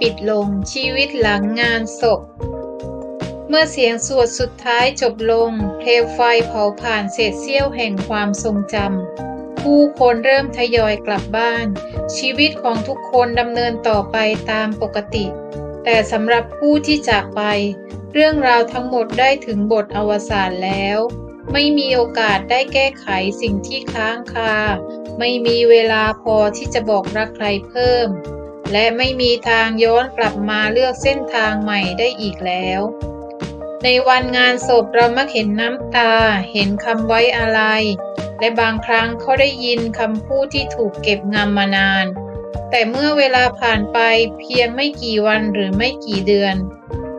ปิดลงชีวิตหลังงานศพ เมื่อเสียงสวดสุดท้ายจบลงเพลวไฟเผาผ่านเศษเสี้ยวแห่งความทรงจำผู้คนเริ่มทยอยกลับบ้าน ชีวิตของทุกคนดำเนินต่อไปตามปกติ แต่สำหรับผู้ที่จากไป เรื่องราวทั้งหมดได้ถึงบทอวสานแล้ว ไม่มีโอกาสได้แก้ไขสิ่งที่ค้างคา ไม่มีเวลาพอที่จะบอกรักใครเพิ่ม และไม่มีทางย้อนกลับมาเลือกเส้นทางใหม่ได้อีกแล้ว ในวันงานศพเรามักเห็นน้ำตา เห็นคำไว้อะไร และบางครั้งเขาได้ยินคำพูดที่ถูกเก็บงำมานาน แต่เมื่อเวลาผ่านไปเพียงไม่กี่วันหรือไม่กี่เดือน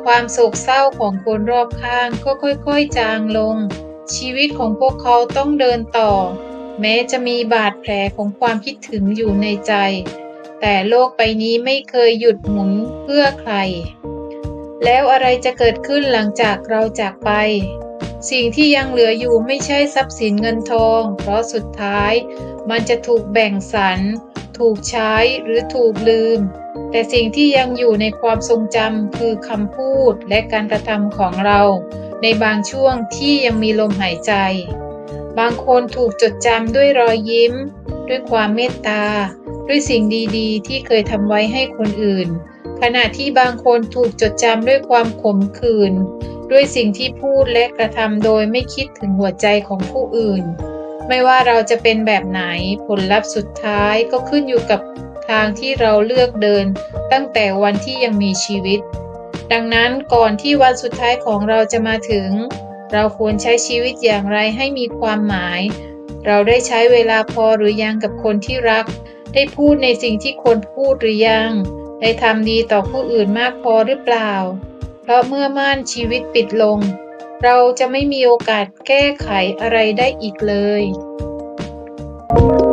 ความโศกเศร้าของคนรอบข้างก็ค่อยๆจางลง ชีวิตของพวกเขาต้องเดินต่อ แม้จะมีบาดแผลของความคิดถึงอยู่ในใจ แต่โลกใบนี้ไม่เคยหยุดหมุนเพื่อใคร แล้วอะไรจะเกิดขึ้นหลังจากเราจากไป สิ่งที่ยังเหลืออยู่ไม่ใช่ทรัพย์สินเงินทอง เพราะสุดท้าย มันจะถูกแบ่งสรร ถูกใช้หรือถูกลืม แต่สิ่งที่ยังอยู่ในความทรงจำคือคำพูดและการกระทำของเรา ในบางช่วงที่ยังมีลมหายใจ บางคนถูกจดจำด้วยรอยยิ้ม ด้วยความเมตตา ด้วยสิ่งดีๆ ที่เคยทำไว้ให้คนอื่น ขณะที่บางคนถูกจดจำด้วยความขมขื่นด้วยสิ่งที่พูดและกระทำโดยไม่คิดถึงหัวใจของผู้อื่น ไม่ว่าเราจะเป็นแบบไหนผลลัพธ์สุดท้ายก็ขึ้นอยู่กับทางที่เราเลือกเดิน ตั้งแต่วันที่ยังมีชีวิต ดังนั้นก่อนที่วันสุดท้ายของเราจะมาถึง เราควรใช้ชีวิตอย่างไรให้มีความหมาย เราได้ใช้เวลาพอหรือยังกับคนที่รัก ได้พูดในสิ่งที่ควรพูดหรือยัง ได้ทำดีต่อผู้อื่นมากพอหรือเปล่า เพราะเมื่อม่านชีวิตปิดลง เราจะไม่มีโอกาสแก้ไขอะไรได้อีกเลย thank you